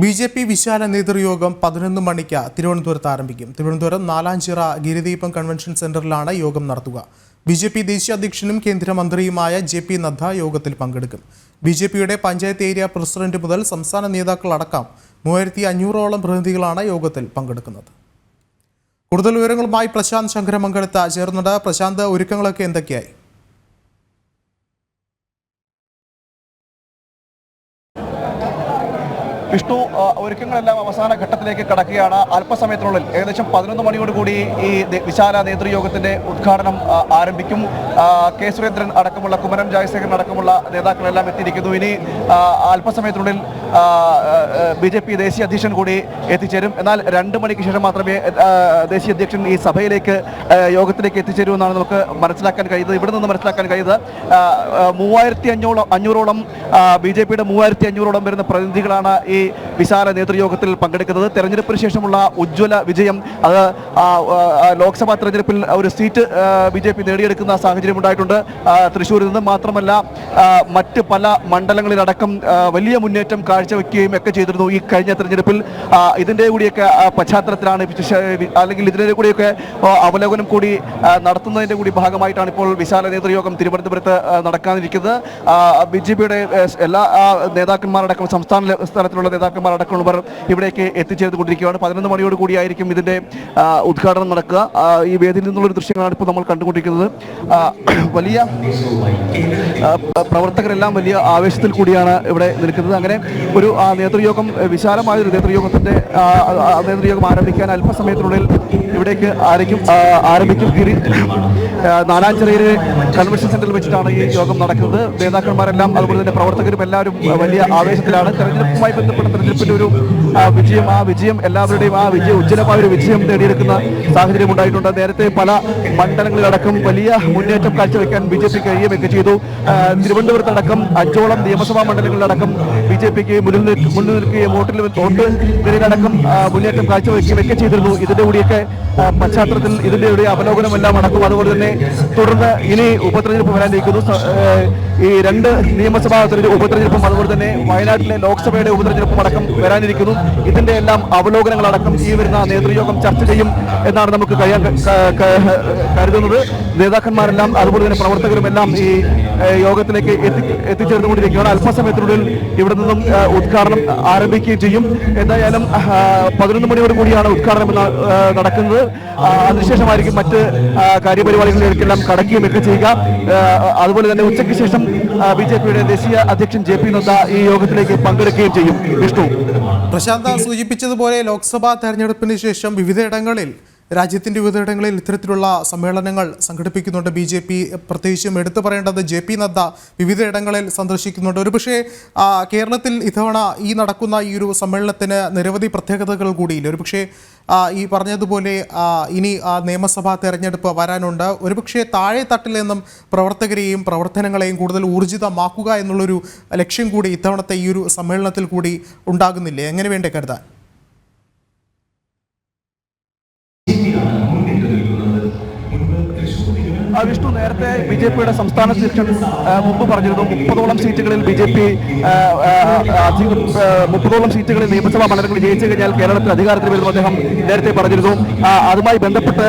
B J P വിശാല നേതൃയോഗം പതിനൊന്ന് മണിക്ക് തിരുവനന്തപുരത്ത് ആരംഭിക്കും. തിരുവനന്തപുരം നാലാഞ്ചിറ ഗിരിദീപം കൺവെൻഷൻ സെന്ററിലാണ് യോഗം നടത്തുക. ബി ജെ പി ദേശീയ അധ്യക്ഷനും കേന്ദ്രമന്ത്രിയുമായ ജെ പി നദ്ദ യോഗത്തിൽ പങ്കെടുക്കും. ബി ജെ പിയുടെ പഞ്ചായത്ത് ഏരിയ പ്രസിഡന്റ് മുതൽ സംസ്ഥാന നേതാക്കൾ അടക്കം മൂവായിരത്തി അഞ്ഞൂറോളം പ്രതിനിധികളാണ് യോഗത്തിൽ പങ്കെടുക്കുന്നത്. കൂടുതൽ വിവരങ്ങളുമായി പ്രശാന്ത് ശങ്കരമംഗലത്ത്. ചേർന്നുണ്ട്. പ്രശാന്ത് ഒരുക്കങ്ങളൊക്കെ എന്തൊക്കെയായി? വിഷ്ണു ഒരുക്കങ്ങളെല്ലാം അവസാന ഘട്ടത്തിലേക്ക് കടക്കുകയാണ്. അല്പസമയത്തിനുള്ളിൽ ഏകദേശം പതിനൊന്ന് മണിയോടുകൂടി ഈ വിശാല നേതൃയോഗത്തിന്റെ ഉദ്ഘാടനം ആരംഭിക്കും. കെ സുരേന്ദ്രൻ അടക്കമുള്ള കുമരം ജയശേഖരൻ അടക്കമുള്ള നേതാക്കളെല്ലാം എത്തിയിരിക്കുന്നു. ഇനി അല്പസമയത്തിനുള്ളിൽ ബി ജെ പി ദേശീയ അധ്യക്ഷൻ കൂടി എത്തിച്ചേരും. എന്നാൽ രണ്ട് മണിക്ക് ശേഷം മാത്രമേ ദേശീയ അധ്യക്ഷൻ ഈ സഭയിലേക്ക് യോഗത്തിലേക്ക് എത്തിച്ചേരൂ എന്നാണ് നമുക്ക് മനസ്സിലാക്കാൻ കഴിയുന്നത്. ഇവിടെ നിന്ന് മനസ്സിലാക്കാൻ കഴിയുന്നത് മൂവായിരത്തി അഞ്ഞൂറോളം അഞ്ഞൂറോളം ബി ജെ പിയുടെ മൂവായിരത്തി അഞ്ഞൂറോളം വരുന്ന പ്രതിനിധികളാണ് ഈ വിശാല നേതൃയോഗത്തിൽ പങ്കെടുക്കുന്നത്. തെരഞ്ഞെടുപ്പിന് ശേഷമുള്ള ഉജ്ജ്വല വിജയം അത് ലോക്സഭാ തെരഞ്ഞെടുപ്പിൽ ഒരു സീറ്റ് ബി ജെ പി നേടിയെടുക്കുന്ന സാഹചര്യം ഉണ്ടായിട്ടുണ്ട്. തൃശ്ശൂരിൽ നിന്ന് മാത്രമല്ല മറ്റ് പല മണ്ഡലങ്ങളിലടക്കം വലിയ മുന്നേറ്റം കാഴ്ചവെക്കുകയും ഒക്കെ ചെയ്തിരുന്നു ഈ കഴിഞ്ഞ തെരഞ്ഞെടുപ്പിൽ. ഇതിന്റെ കൂടിയൊക്കെ പശ്ചാത്തലത്തിലാണ് അല്ലെങ്കിൽ ഇതിന്റെ കൂടിയൊക്കെ അവലോകനം കൂടി നടത്തുന്നതിന്റെ കൂടി ഭാഗമായിട്ടാണ് ഇപ്പോൾ വിശാല നേതൃയോഗം തിരുവനന്തപുരത്ത് നടക്കാനിരിക്കുന്നത്. ബി ജെ പിയുടെ എല്ലാ നേതാക്കന്മാരടക്കം സംസ്ഥാന തലത്തിലുള്ള നേതാക്കന്മാരടക്കമുള്ളവർ ഇവിടേക്ക് എത്തിച്ചേർന്നുകൊണ്ടിരിക്കുകയാണ്. പതിനൊന്ന് മണിയോട് കൂടിയായിരിക്കും ഇതിന്റെ ഉദ്ഘാടനം നടക്കുക. ഈ വേദിയിൽ നിന്നുള്ള ദൃശ്യങ്ങളാണ് ഇപ്പോൾ നമ്മൾ കണ്ടുകൊണ്ടിരിക്കുന്നത്. വലിയ പ്രവർത്തകരെല്ലാം വലിയ ആവേശത്തിൽ കൂടിയാണ് ഇവിടെ നിൽക്കുന്നത്. അങ്ങനെ ഒരു നേതൃയോഗം വിശാലമായൊരു നേതൃയോഗത്തിന്റെ നേതൃയോഗം ആരംഭിക്കാൻ അല്പസമയത്തിനുള്ളിൽ ഇവിടേക്ക് ആരംഭിക്കും ആരംഭിക്കും. ഗിരി നാലാഞ്ചിറയിലെ കൺവെൻഷൻ സെന്ററിൽ വെച്ചിട്ടാണ് ഈ യോഗം നടക്കുന്നത്. നേതാക്കന്മാരെല്ലാം അതുപോലെ തന്നെ പ്രവർത്തകരും എല്ലാവരും വലിയ ആവേശത്തിലാണ്. തെരഞ്ഞെടുപ്പുമായി ബന്ധപ്പെട്ട തെരഞ്ഞെടുപ്പിന്റെ ഒരു വിജയം ആ വിജയം എല്ലാവരുടെയും ആ വിജയം ഉജ്ജ്വലമായ ഒരു വിജയം നേടിയെടുക്കുന്ന സാഹചര്യം ഉണ്ടായിട്ടുണ്ട്. നേരത്തെ പല മണ്ഡലങ്ങളിലടക്കം വലിയ മുന്നേറ്റം കാഴ്ചവെക്കാൻ ബി ജെ പി കഴിയുകയൊക്കെ ചെയ്തു. തിരുവനന്തപുരത്തടക്കം അഞ്ചോളം നിയമസഭാ മണ്ഡലങ്ങളിലടക്കം ജെ പിക്ക് മുന്നിൽ മുന്നിൽ നിൽക്കുകയും വോട്ടിൽ വോട്ട് നിലയിലടക്കം മുന്നേറ്റം കാഴ്ചവെക്കുകയും ഒക്കെ ചെയ്തിരുന്നു. ഇതിന്റെ കൂടിയൊക്കെ പശ്ചാത്തലത്തിൽ ഇതിന്റെ ഒരു അവലോകനമെല്ലാം നടക്കും അതുപോലെ തന്നെ തുടർന്ന് ഇനി ഉപതെരഞ്ഞെടുപ്പ് വരാനിരിക്കുന്നു. ഈ രണ്ട് നിയമസഭാ തെരഞ്ഞെടുപ്പ് ഉപതെരഞ്ഞെടുപ്പും അതുപോലെ തന്നെ വയനാട്ടിലെ ലോക്സഭയുടെ ഉപതെരഞ്ഞെടുപ്പും അടക്കം വരാനിരിക്കുന്നു. ഇതിന്റെ എല്ലാം അവലോകനങ്ങളടക്കം ഈ വരുന്ന നേതൃയോഗം ചർച്ച ചെയ്യും എന്നാണ് നമുക്ക് കഴിയാൻ കരുതുന്നത്. നേതാക്കന്മാരെല്ലാം അതുപോലെ തന്നെ പ്രവർത്തകരും എല്ലാം ഈ യോഗത്തിലേക്ക് എത്തി എത്തിച്ചേർന്നുകൊണ്ടിരിക്കുകയാണ്. അല്പസമയത്തിനുള്ളിൽ ഇവിടെ നിന്നും ഉദ്ഘാടനം ആരംഭിക്കുകയും ചെയ്യും. എന്തായാലും പതിനൊന്ന് മണിയോട് കൂടിയാണ് ഉദ്ഘാടനം നടക്കുന്നത്. അതിനുശേഷമായിരിക്കും മറ്റ് കാര്യപരിപാടികളിലേക്കെല്ലാം കടക്കുകയും ഒക്കെ ചെയ്യുക. അതുപോലെ തന്നെ ഉച്ചയ്ക്ക് ശേഷം ബി ജെ പിയുടെ ദേശീയ അധ്യക്ഷൻ ജെ പി നദ്ദ ഈ യോഗത്തിലേക്ക് പങ്കെടുക്കുകയും ചെയ്യും. വിഷ്ണു. പ്രശാന്ത സൂചിപ്പിച്ചതുപോലെ ലോക്സഭാ തെരഞ്ഞെടുപ്പിന് ശേഷം വിവിധയിടങ്ങളിൽ രാജ്യത്തിന്റെ വിവിധയിടങ്ങളിൽ ഇത്തരത്തിലുള്ള സമ്മേളനങ്ങൾ സംഘടിപ്പിക്കുന്നുണ്ട്. ബി ജെ പി പ്രത്യേകിച്ചും എടുത്തു പറയേണ്ടത് ജെ പി നദ്ദ വിവിധയിടങ്ങളിൽ സന്ദർശിക്കുന്നുണ്ട്. ഒരുപക്ഷെ കേരളത്തിൽ ഇത്തവണ ഈ നടക്കുന്ന ഈ ഒരു സമ്മേളനത്തിന് നിരവധി പ്രത്യേകതകൾ കൂടിയില്ല. ഒരുപക്ഷേ ഈ പറഞ്ഞതുപോലെ ഇനി നിയമസഭാ തെരഞ്ഞെടുപ്പ് വരാനുണ്ട്. ഒരുപക്ഷേ താഴെ തട്ടിൽ നിന്നും പ്രവർത്തകരെയും പ്രവർത്തനങ്ങളെയും കൂടുതൽ ഊർജിതമാക്കുക എന്നുള്ളൊരു ലക്ഷ്യം കൂടി ഇത്തവണത്തെ ഈ ഒരു സമ്മേളനത്തിൽ കൂടി ഉണ്ടാകുന്നില്ലേ? എങ്ങനെ വേണ്ടേ കരുതാൻ? ആ, വിഷ്ണു നേരത്തെ ബി ജെ പിയുടെ സംസ്ഥാന അധ്യക്ഷൻ മുമ്പ് പറഞ്ഞിരുന്നു മുപ്പതോളം സീറ്റുകളിൽ ബി ജെ പി മുപ്പതോളം സീറ്റുകളിൽ നിയമസഭാ മണ്ഡലങ്ങൾ ജയിച്ചു കഴിഞ്ഞാൽ കേരളത്തിൽ അധികാരത്തിൽ വരുന്നു അദ്ദേഹം നേരത്തെ പറഞ്ഞിരുന്നു. അതുമായി ബന്ധപ്പെട്ട്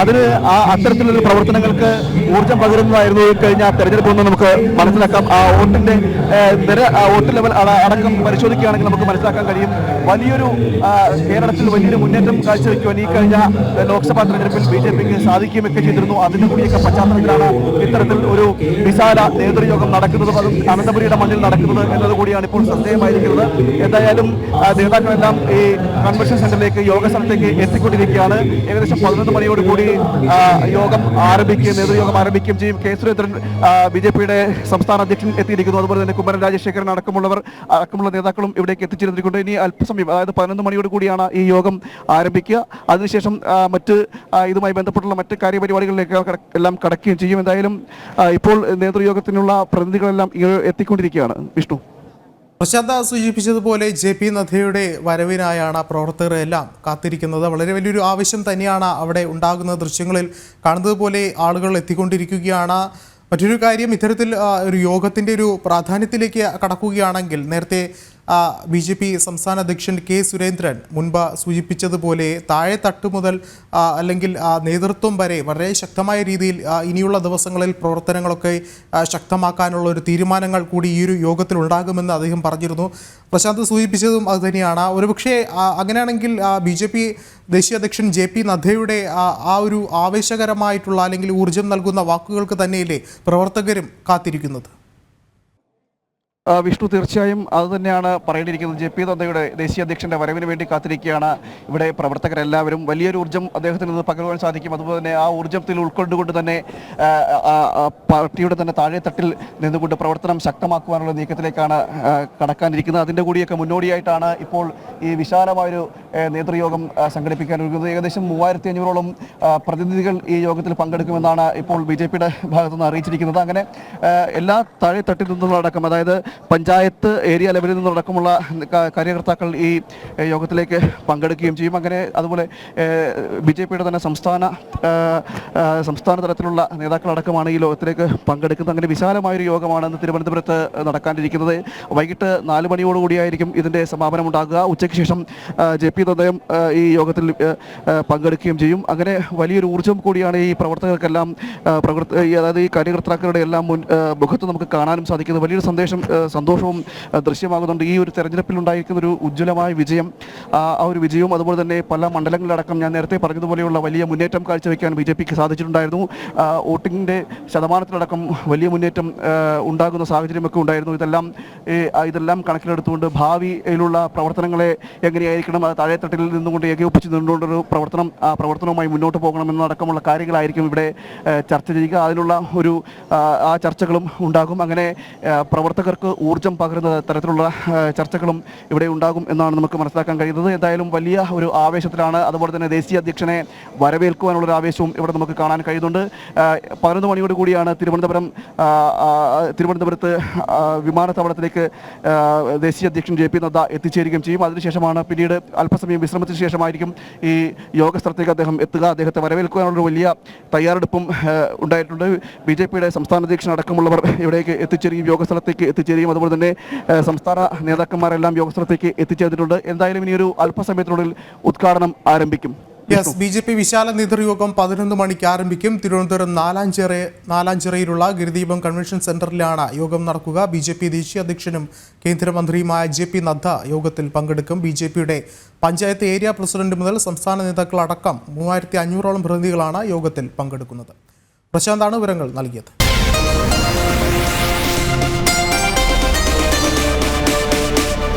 അതിന് ആ അത്തരത്തിലുള്ള പ്രവർത്തനങ്ങൾക്ക് ഊർജം പകരുന്നതായിരുന്നു കഴിഞ്ഞ തെരഞ്ഞെടുപ്പ് എന്ന് നമുക്ക് മനസ്സിലാക്കാം. ആ വോട്ടിന്റെ നിര വോട്ട് ലെവൽ അടക്കം പരിശോധിക്കുകയാണെങ്കിൽ നമുക്ക് മനസ്സിലാക്കാൻ കഴിയും. വലിയൊരു കേരളത്തിൽ വലിയൊരു മുന്നേറ്റം കാഴ്ചവെക്കുവാൻ ഈ കഴിഞ്ഞ ലോക്സഭാ തെരഞ്ഞെടുപ്പിൽ ബി ജെ പിക്ക് സാധിക്കുകയൊക്കെ ചെയ്തിരുന്നു. അതിന്റെ കൂടിയൊക്കെ പശ്ചാത്തലത്തിലാണ് ഇത്തരത്തിൽ ഒരു വിശാല നേതൃയോഗം നടക്കുന്നത്. അതും അനന്തപുരിയുടെ മണ്ണിൽ നടക്കുന്നത് എന്നത് കൂടിയാണ് ഇപ്പോൾ ശ്രദ്ധേയമായിരിക്കുന്നത് എന്തായാലും നേതാക്കളെല്ലാം ഈ കൺവെൻഷൻ സെന്ററിലേക്ക് യോഗ സ്ഥലത്തേക്ക് എത്തിക്കൊണ്ടിരിക്കുകയാണ്. ഏകദേശം പതിനൊന്ന് മണിയോട് കൂടി യോഗം ആരംഭിക്കുകയും നേതൃയോഗം ആരംഭിക്കുകയും ചെയ്യും. കെ സുരേന്ദ്രൻ ബി ജെ പിയുടെ സംസ്ഥാന അധ്യക്ഷൻ എത്തിയിരിക്കുന്നു. അതുപോലെ തന്നെ കുമ്മരൻ രാജശേഖരൻ അടക്കമുള്ളവർ അടക്കമുള്ള നേതാക്കളും ഇവിടേക്ക് എത്തിച്ചിരുന്നിരിക്കുന്നു ഇനി അല്പസമയം അതായത് പതിനൊന്ന് മണിയോട് കൂടിയാണ് ഈ യോഗം ആരംഭിക്കുക. അതിനുശേഷം മറ്റ് ഇതുമായി ബന്ധപ്പെട്ടുള്ള മറ്റ് കാര്യപരിപാടികളിലേക്ക് എല്ലാം കടക്കുകയും ചെയ്യും. എന്തായാലും ഇപ്പോൾ നേതൃയോഗത്തിനുള്ള പ്രതിനിധികളെല്ലാം എത്തിക്കൊണ്ടിരിക്കുകയാണ്. വിഷ്ണു. പ്രശാന്ത സൂചിപ്പിച്ചതുപോലെ ജെ പി നദ്ദയുടെ വരവിനായാണ് പ്രവർത്തകരെല്ലാം കാത്തിരിക്കുന്നത്. വളരെ വലിയൊരു ആവശ്യം തന്നെയാണ് അവിടെ ഉണ്ടാകുന്ന ദൃശ്യങ്ങളിൽ കാണുന്നത് പോലെ ആളുകൾ എത്തിക്കൊണ്ടിരിക്കുകയാണ്. മറ്റൊരു കാര്യം ഇത്തരത്തിൽ ഒരു യോഗത്തിന്റെ ഒരു പ്രാധാന്യത്തിലേക്ക് കടക്കുകയാണെങ്കിൽ നേരത്തെ ബി ജെ പി സംസ്ഥാന അധ്യക്ഷൻ കെ സുരേന്ദ്രൻ മുൻപ് സൂചിപ്പിച്ചതുപോലെ താഴെ മുതൽ അല്ലെങ്കിൽ നേതൃത്വം വരെ വളരെ ശക്തമായ രീതിയിൽ ഇനിയുള്ള ദിവസങ്ങളിൽ പ്രവർത്തനങ്ങളൊക്കെ ശക്തമാക്കാനുള്ള ഒരു തീരുമാനങ്ങൾ കൂടി ഈ ഒരു യോഗത്തിൽ ഉണ്ടാകുമെന്ന് അദ്ദേഹം പറഞ്ഞിരുന്നു. പ്രശാന്ത് സൂചിപ്പിച്ചതും അതുതന്നെയാണ് ഒരുപക്ഷെ അങ്ങനെയാണെങ്കിൽ ബി ജെ പി ദേശീയ അധ്യക്ഷൻ ജെ പി നദ്ദയുടെ ആ ഒരു ആവേശകരമായിട്ടുള്ള അല്ലെങ്കിൽ ഊർജം നൽകുന്ന വാക്കുകൾക്ക് തന്നെയല്ലേ പ്രവർത്തകരും കാത്തിരിക്കുന്നത്? വിഷ്ണു തീർച്ചയായും അത് തന്നെയാണ് പറയേണ്ടിയിരിക്കുന്നത്. ജെ പി നദ്ദയുടെ ദേശീയ അധ്യക്ഷന്റെ വരവിന് വേണ്ടി കാത്തിരിക്കുകയാണ് ഇവിടെ പ്രവർത്തകരെല്ലാവരും. വലിയൊരു ഊർജം അദ്ദേഹത്തിന് നിന്ന് പകരുവാൻ സാധിക്കും. അതുപോലെ തന്നെ ആ ഊർജത്തിൽ ഉൾക്കൊണ്ടുകൊണ്ട് തന്നെ പാർട്ടിയുടെ തന്നെ താഴെത്തട്ടിൽ നിന്നുകൊണ്ട് പ്രവർത്തനം ശക്തമാക്കുവാനുള്ള നീക്കത്തിലേക്കാണ് കടക്കാനിരിക്കുന്നത്. അതിന്റെ കൂടിയൊക്കെ മുന്നോടിയായിട്ടാണ് ഇപ്പോൾ ഈ വിശാലമായൊരു നേതൃയോഗം ഒരുങ്ങുന്നത്. ഏകദേശം മൂവായിരത്തി അഞ്ഞൂറോളം പ്രതിനിധികൾ ഈ യോഗത്തിൽ പങ്കെടുക്കുമെന്നാണ് ഇപ്പോൾ ബി ജെ പിയുടെ ഭാഗത്തുനിന്ന് അറിയിച്ചിരിക്കുന്നത്. അങ്ങനെ എല്ലാ താഴെ തട്ടിൽ നിന്നുള്ളടക്കം അതായത് പഞ്ചായത്ത് ഏരിയ ലെവലിൽ നിന്നുള്ളടക്കമുള്ള കാര്യകർത്താക്കൾ ഈ യോഗത്തിലേക്ക് പങ്കെടുക്കുകയും ചെയ്യും. അങ്ങനെ അതുപോലെ ബി ജെ പിയുടെ തന്നെ സംസ്ഥാന സംസ്ഥാന തലത്തിലുള്ള നേതാക്കളടക്കമാണ് ഈ യോഗത്തിലേക്ക് പങ്കെടുക്കുന്നത്. അങ്ങനെ വിശാലമായൊരു യോഗമാണ് ഇന്ന് തിരുവനന്തപുരത്ത് നടക്കാനിരിക്കുന്നത്. വൈകിട്ട് നാല് മണിയോടുകൂടിയായിരിക്കും ഇതിന്റെ സമാപനം ഉണ്ടാകുക ഉച്ചയ്ക്ക് ശേഷം ജെ പി നദ്ദയും ഈ യോഗത്തിൽ പങ്കെടുക്കുകയും ചെയ്യും. അങ്ങനെ വലിയൊരു ഊർജം കൂടിയാണ് ഈ പ്രവർത്തകർക്കെല്ലാം പ്രവർത്ത അതായത് ഈ കാര്യകർത്താക്കളുടെ എല്ലാം മുൻ മുഖത്ത് നമുക്ക് കാണാനും സാധിക്കുന്നത് വലിയൊരു സന്ദേശം സന്തോഷവും ദൃശ്യമാകുന്നുണ്ട്. ഈ ഒരു തെരഞ്ഞെടുപ്പിൽ ഉണ്ടായിരിക്കുന്ന ഒരു ഉജ്ജ്വലമായ വിജയം ആ ഒരു വിജയവും അതുപോലെ തന്നെ പല മണ്ഡലങ്ങളിലടക്കം ഞാൻ നേരത്തെ പറഞ്ഞതുപോലെയുള്ള വലിയ മുന്നേറ്റം കാഴ്ചവെക്കാൻ ബി ജെ പിക്ക് സാധിച്ചിട്ടുണ്ടായിരുന്നു. വോട്ടിങ്ങിന്റെ ശതമാനത്തിലടക്കം വലിയ മുന്നേറ്റം ഉണ്ടാകുന്ന സാഹചര്യമൊക്കെ ഉണ്ടായിരുന്നു. ഇതെല്ലാം ഇതെല്ലാം കണക്കിലെടുത്തുകൊണ്ട് ഭാവിയിലുള്ള പ്രവർത്തനങ്ങളെ എങ്ങനെയായിരിക്കണം? താഴെത്തട്ടിൽ നിന്നുകൊണ്ട് ഏകോപിച്ച് നിന്നുകൊണ്ടൊരു പ്രവർത്തനം പ്രവർത്തനവുമായി മുന്നോട്ട് പോകണമെന്നടക്കമുള്ള കാര്യങ്ങളായിരിക്കും ഇവിടെ ചർച്ച ചെയ്യുക. അതിനുള്ള ഒരു ആ, ചർച്ചകളും ഉണ്ടാകും. അങ്ങനെ പ്രവർത്തകർക്ക് ഊർജം പകരുന്ന തരത്തിലുള്ള ചർച്ചകളും ഇവിടെ ഉണ്ടാകും എന്നാണ് നമുക്ക് മനസ്സിലാക്കാൻ കഴിയുന്നത്. എന്തായാലും വലിയ ഒരു ആവേശത്തിലാണ്. അതുപോലെ തന്നെ ദേശീയ അധ്യക്ഷനെ വരവേൽക്കുവാനുള്ള ഒരു ആവേശവും ഇവിടെ നമുക്ക് കാണാൻ കഴിയുന്നുണ്ട്. പതിനൊന്ന് മണിയോട് കൂടിയാണ് തിരുവനന്തപുരം തിരുവനന്തപുരത്ത് വിമാനത്താവളത്തിലേക്ക് ദേശീയ അധ്യക്ഷൻ ജെ പി നദ്ദ എത്തിച്ചേരുകയും ചെയ്യും. അതിനുശേഷമാണ് പിന്നീട് അല്പസമയം വിശ്രമത്തിന് ശേഷമായിരിക്കും ഈ യോഗസ്ഥലത്തേക്ക് അദ്ദേഹം എത്തുക. അദ്ദേഹത്തെ വരവേൽക്കാനുള്ളൊരു വലിയ തയ്യാറെടുപ്പും ഉണ്ടായിട്ടുണ്ട്. ബി ജെ പിയുടെ സംസ്ഥാന അധ്യക്ഷൻ അടക്കമുള്ളവർ ഇവിടേക്ക് എത്തിച്ചേരുകയും യോഗസ്ഥലത്തേക്ക് എത്തിച്ചേരുകയും അതുപോലെ തന്നെ സംസ്ഥാന നേതാക്കന്മാരെല്ലാം യോഗസ്ഥലത്തേക്ക് എത്തിച്ചേർന്നിട്ടുണ്ട്. എന്തായാലും ഇനിയൊരു അല്പസമയത്തിനുള്ളിൽ ഉദ്ഘാടനം ആരംഭിക്കും. യെസ് ബി ജെ പി വിശാല നേതൃയോഗം പതിനൊന്ന് മണിക്ക് ആരംഭിക്കും. തിരുവനന്തപുരം നാലാഞ്ചിറ നാലാഞ്ചിറയിലുള്ള ഗിരിദീപം കൺവെൻഷൻ സെന്ററിലാണ് യോഗം നടക്കുക. ബി ജെ പി ദേശീയ അധ്യക്ഷനും കേന്ദ്രമന്ത്രിയുമായ ജെ പി നദ്ദ യോഗത്തിൽ പങ്കെടുക്കും. ബി ജെ പിയുടെ പഞ്ചായത്ത് ഏരിയ പ്രസിഡന്റ് മുതൽ സംസ്ഥാന നേതാക്കളടക്കം മൂവായിരത്തി അഞ്ഞൂറോളം പ്രതിനിധികളാണ് യോഗത്തിൽ പങ്കെടുക്കുന്നത്. പ്രശാന്താണ് വിവരങ്ങൾ നൽകിയത്.